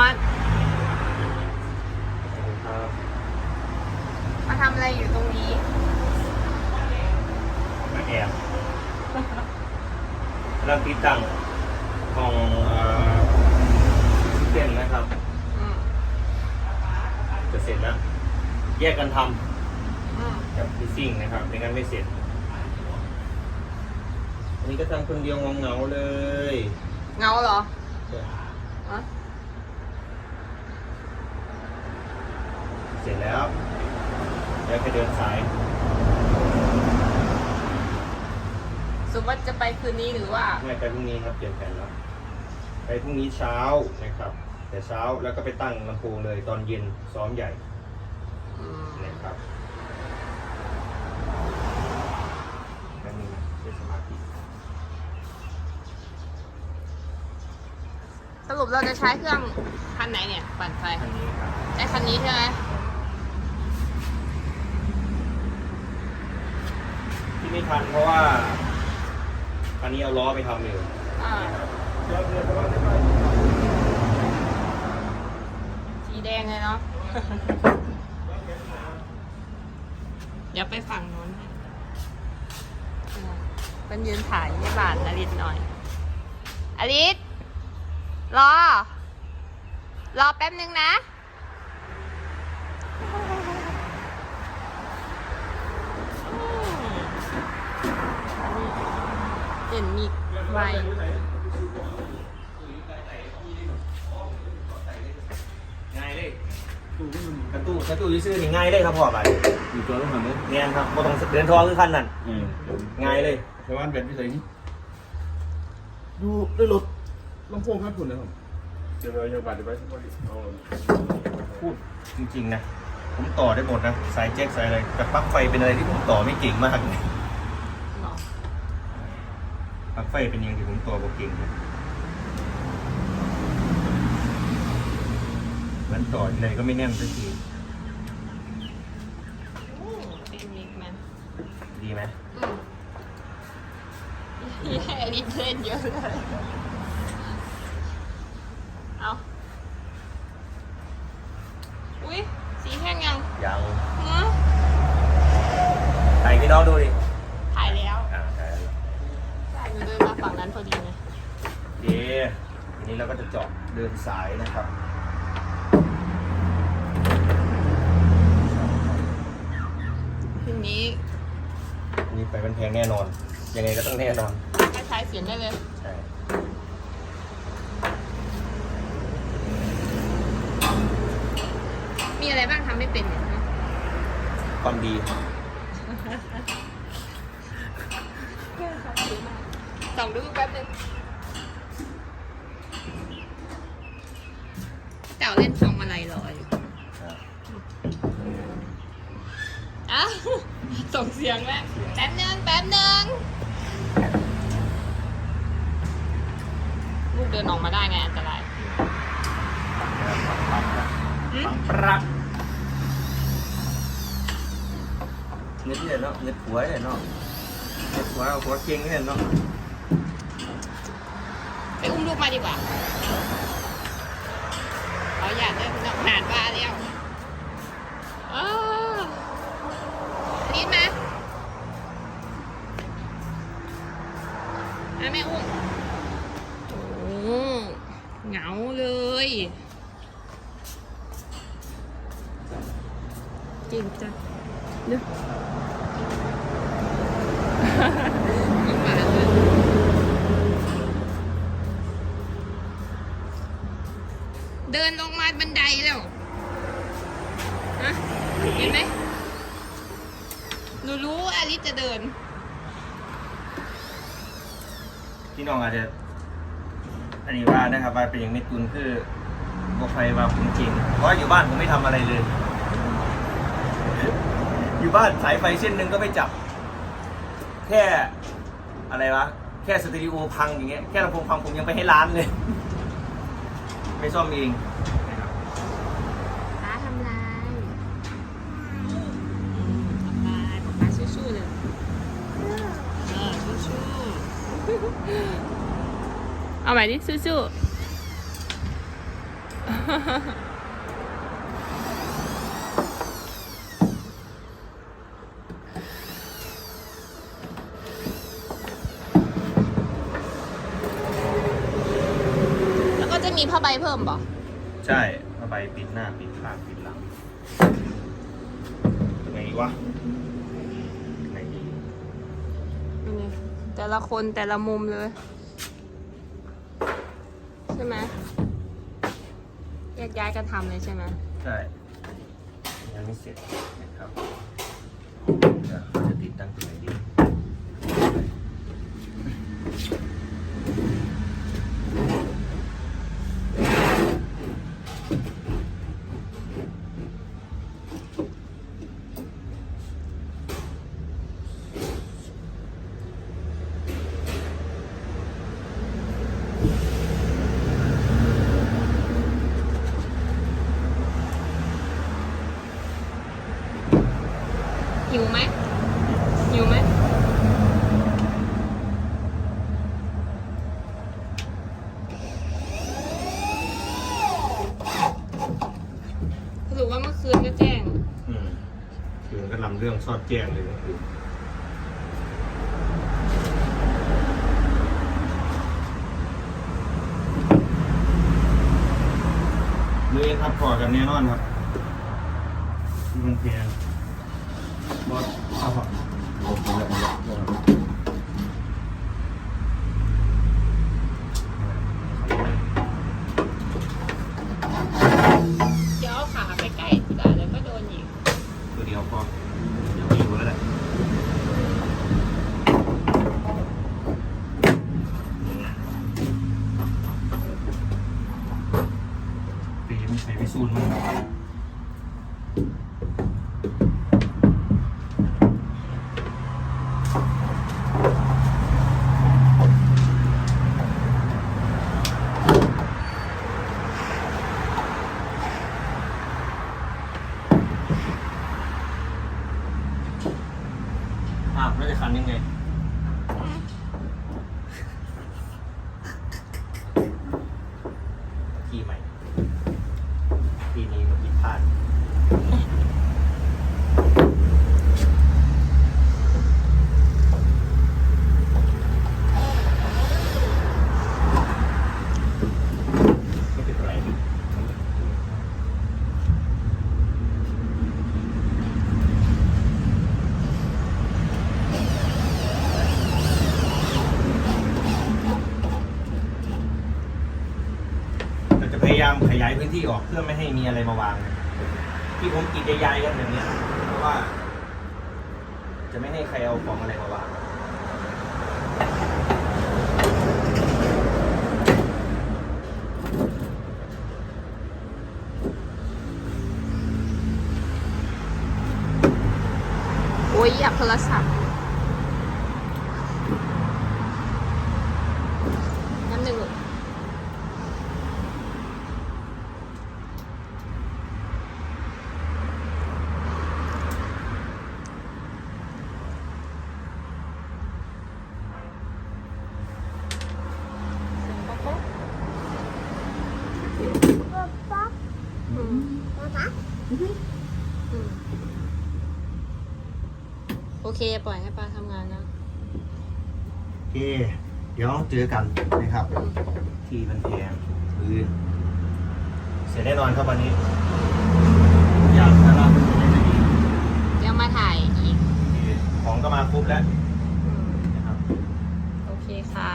อตครับมาทำอะไรอยู่ตรงนี้ มาแอบกำลังติดตั้งของเส้นนะครับ อืมจะเสร็จแล้ว แยกกันทอืมำกับฟิซซิ่งนะครับไม่งั้นไม่เสร็จ อันนี้ก็ทำคนเดียวงงเหงาๆเลย เงาเหรอฮะ เสร็จแล้วแล้วไปเดินสาย สมมติจะไปคืนนี้หรือว่า ไม่ไปพรุ่งนี้ครับเปลี่ยนแผนแล้ว ไปพรุ่งนี้เช้านะครับ แต่เช้าแล้วก็ไปตั้งลำโพงเลยตอนเย็นซ้อมใหญ่อืมนะครับแป๊บนึงนะเช็สมาธิสรุปเราจะใช้เครื่องคันไหนเนี่ย ปั่นไฟอันนี้ครับ ใช้คันนี้ใช่ไหม ไม่ทันเพราะว่าอันนี้เอาล้อไปทำอยู่อ่าสีแดงเลยเนาะ เดี๋ยวไปฝั่งโน้นเป็นยืนถ่ายให้บานอลิสหน่อย อลิสรอ รอแป๊บนึงนะ เห็นมีไวง่ายเลยกระตู้กระตู้ซื้อๆนี่ง่ายเลยครับพ่อไปอยู่ตัวต้องหันเลยเนี่ยครับบ่ต้องเดินทองคือขั้นนั่นเออง่ายเลยชาวบ้านแบบพิเศษนี้ดูด้วยรถลำโพงครับคุณนะครับเดี๋ยวเราจะบัตรเดี๋ยวไปเอาพูดจริงๆนะ ผมต่อได้หมดนะ สายแจ็คสายอะไรแต่ปลั๊กไฟเป็นอะไรที่ผมต่อไม่เก่งมากเลยหรอป ลั๊กไฟเป็นอยังที่ผมต่อบ่เก่งเลยเหมือนต่ออะไรก็ไม่แน่นสักทีอืมเป็นมิกแมนดีไหมอืมแย่ลิเล่นเยอะเลย เอาอุ้ยสีแห้งยังยังฮะถ่ายพี่น้องดูดิ ถ่ายแล้ว อ่าถ่ายแล้ว ใช่หนูเดินมาฝั่งนั้นพอดีไง เดี๋ยวที นี้เราก็จะเจาะเดินสายนะครับทีนี้อันนี้ไปเป็นแพงแน่นอน ยังไงก็ต้องแน่นอนก็ใช้เสียงได้เลย ใช่มีอะไรบ้างทำไม่เป็นเนี่ยฮะความดีส่องดูแป๊บนึง เจ้าเล่นฟองมาลัยลอยอ้าวส่งเสียงแล้วแป๊บนึงแป๊บนึงลูกเดินออกมาได้ไงอันตรายอืมปรักเงินที่ไหนเนาะเงินผัวเนี่ยเนาะเงินผัวเอาผัวเก่งเนี่ยเนาะไปอุ้มลูกมาดีกว่าเอยากได้นอกหานบ้าแล้วเออนิดมาอะแม่อุ้มโอ้เหงาเลยจริงจังเนอะยิ้ม ลงมาบันไดแล้วฮะเห็นไหมหนูรู้ว่าอลิสจะเดิน พี่น้องอาจจะอันนี้ว่านะครับว่าเป็นอย่างไม่ตุนคือบอกใครว่าผมเก่งเพราะอยู่บ้านผมไม่ทำอะไรเลย อยู่บ้านสายไฟเส้นหนึ่งก็ไม่จับ แค่อะไรวะแค่สตูดิโอพังอย่างเงี้ยแค่ลำโพงพังผมยังไปให้ร้านเลย ไม่ซ่อมเองนะครับ ป้าทำลายทำลายป้าสู้ๆเลยเออสู้ๆ เอาใหม่ดิสู้ๆเอแล้วก็จะมีผ้าใบเพิ่มบ่ใช่ผ้าใบปิดหน้าปิดข้างปิดหลังตรงไหนอีกวะไหนอีกนี่แต่ละคนแต่ละมุมเลยใช่ไหมแยกย้ายกันทำเลยใช่ไหมใช่ยังไม่เสร็จนะครับเดี๋ยวเขาจะติดตั้งตรงไหนดี หิวไหมหิวไหมสรุปว่าเมื่อคืนก็แจ้ง อืมคือก็ลำเรื่องซอดแจ้งเลยก็คือมือเองครับพอกันแน่นอนครับที่มันเพียง บอสเอาครับ เดี๋ยวเอาขาไปใกล้แต่เดี๋ยวก็โดนอีก ตัวเดียวพอเดี๋ยวไม่อยู่แล้วแหละปีไม่ใช่ไม่สูนมัน อ้าวแล้วจะคันยังไงขี่ใหม่ปีนี้มันผิดพลาดไม่เป็นไร เราจะพยายามขยายพื้น ที่ออกเพื่อไม่ให้มีอะไรมาวาง ที่ผมกินยายๆกันแบบเนี้ยเพราะว่า จะไม่ให้ใครเอาของอะไรมาวางโอ้ยอยากโทรศัพท์ โอเค ปล่อยให้ปลาทำงานนะ โอเค เดี๋ยวเจอกันนะครับ ที่บันแพงคือเสร็จแน่นอนครับวันนี้อยากนะครับยังมาถ่ายอีก ของก็มาครบแล้วนะครับ โอเคค่ะ